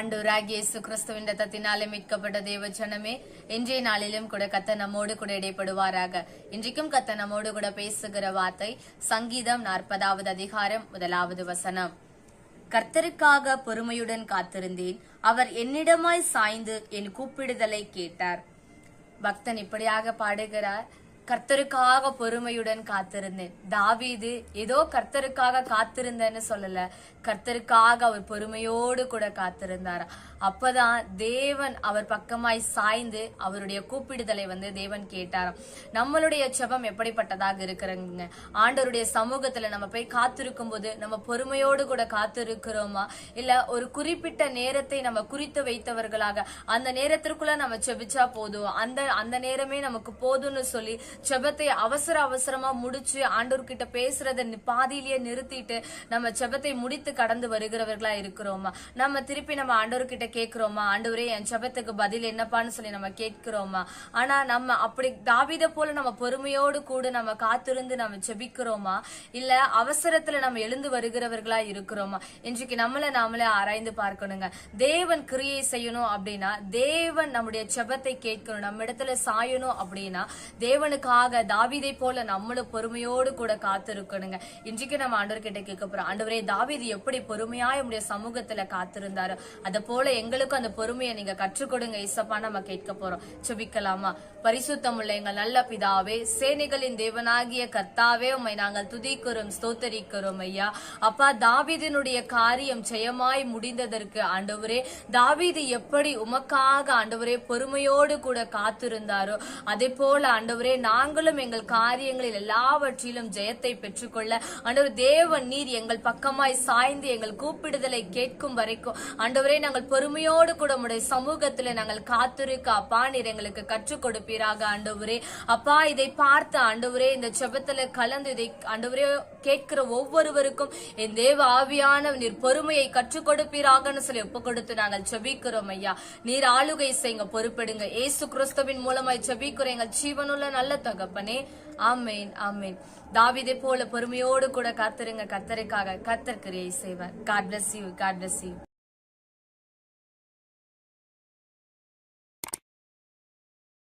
ஆண்டவராகிய இயேசு கிறிஸ்துவின் ரத்தத்தினாலே மீட்கப்பட்ட தேவச்சனமே இன்றைய நாளிலும் கூட கத்த நம்மோடு கூட இடைப்படுவாராக. இன்றைக்கும் கத்த நம்மோடு கூட பேசுகிற வார்த்தை சங்கீதம் நாற்பதாவது அதிகாரம் முதலாவது வசனம். கர்த்தருக்காக பொறுமையுடன் காத்திருந்தேன் அவர் என்னிடமாய் சாய்ந்து என் கூப்பிடுதலை கேட்டார். பக்தன் இப்படியாக பாடுகிறார் கர்த்தருக்காக பொறுமையுடன் காத்திருந்தேன். தாவீது ஏதோ கர்த்தருக்காக காத்திருந்தேன்னு சொல்லல. கர்த்தருக்காக அவர் பொறுமையோடு கூட காத்திருந்தார். அப்பதான் தேவன் அவர் பக்கமாய் சாய்ந்து அவருடைய கூப்பிடுதலை வந்து தேவன் கேட்டாராம். நம்மளுடைய செபம் எப்படிப்பட்டதாக இருக்கிறங்க ஆண்டவருடைய சமூகத்துல நம்ம போய் காத்திருக்கும் போது நம்ம பொறுமையோடு கூட காத்திருக்கிறோமா? இல்ல ஒரு குறிப்பிட்ட நேரத்தை நம்ம குறித்து வைத்தவர்களாக அந்த நேரத்திற்குள்ள நம்ம செபிச்சா போதும்? அந்த அந்த நேரமே நமக்கு போதும்னு சொல்லி செபத்தை அவசர அவசரமா முடிச்சு ஆண்டவர்கிட்ட பேசுறத பாதியிலேயே நிறுத்திட்டு நம்ம செபத்தை முடித்து கடந்து வருகிறவர்களா இருக்கிறோமா? நம்ம திருப்பி நம்ம ஆண்டவர்கிட்ட கேட்கிறோமா ஆண்டவரே என் செபத்துக்கு பதில் என்னப்பான்னு சொல்லி நம்ம கேட்கிறோமா? ஆனா நம்ம அப்படி தாவித போல நம்ம பொறுமையோடு கூட நம்ம காத்திருந்து நம்ம செபிக்கிறோமா? இல்ல அவசரத்துல நம்ம எழுந்து வருகிறவர்களா இருக்கிறோமா? இன்றைக்கு நம்மள நாமளே ஆராய்ந்து பார்க்கணுங்க. தேவன் கிரியை செய்யணும் அப்படின்னா தேவன் நம்முடைய செபத்தை கேட்கணும். நம்ம இடத்துல சாயணும் அப்படின்னா தேவனுக்கு தேவனுக்காக தாவீதை போல நம்மளும் பொறுமையோடு கூட காத்திருக்கணுங்க. இன்றைக்கு நம்ம ஆண்டவர்கிட்ட கேட்க போறோம். ஆண்டவரே தாவீது எப்படி பொறுமையா நம்முடைய சமூகத்துல காத்திருந்தாரோ அத போல எங்களுக்கும் அந்த பொறுமையை நீங்க கற்றுக் கொடுங்க இசப்பா நம்ம கேட்க போறோம். சுபிக்கலாமா பரிசுத்தம் உள்ள எங்கள் நல்ல பிதாவே சேனைகளின் தேவனாகிய கர்த்தாவே உம்மை நாங்கள் துதிக்கிறோம் ஸ்தோத்தரிக்கிறோம் ஐயா. அப்பா தாவிதனுடைய காரியம் ஜெயமாய் முடிந்ததற்கு ஆண்டவரே தாவிது எப்படி உமக்காக ஆண்டவரே பொறுமையோடு கூட காத்திருந்தாரோ அதே போல ஆண்டவரே நாங்களும் எங்கள் காரியங்களில் எல்லாவற்றிலும் ஜெயத்தை பெற்றுக்கொள்ள ஆண்டவர் தேவன் நீர் எங்கள் பக்கமாய் சாய்ந்து எங்கள் கூப்பிடுதலை கேட்கும் வரைக்கும் ஆண்டவரே நாங்கள் பொறுமையோடு கூட உடைய சமூகத்தில் நாங்கள் காத்திருக்க அப்பா நீர் எங்களுக்கு கற்றுக் கொடுப்பீராக ஆண்டவரே. அப்பா இதை பார்த்து ஆண்டவரே இந்த செபத்துல கலந்து இதை ஆண்டவரே கேட்கிற ஒவ்வொருவருக்கும் என் தேவ ஆவியான நீர் பொறுமையை கற்றுக் கொடுப்பீராகன்னு சொல்லி ஒப்பு கொடுத்து நாங்கள் செபிக்கிறோம் ஐயா. நீர் ஆளுகை செய்யுங்க பொறுப்பெடுங்க. ஏசு கிறிஸ்துவின் மூலமாய் செபிக்கிறோம் எங்கள் ஜீவனுள்ள நல்ல தகப்பனே ஆமேன் ஆமேன். தாவிதை போல பொறுமையோடு கூட காத்திருங்க கத்தருக்காக கத்தர் கிரியை செய்வார். God bless you God bless you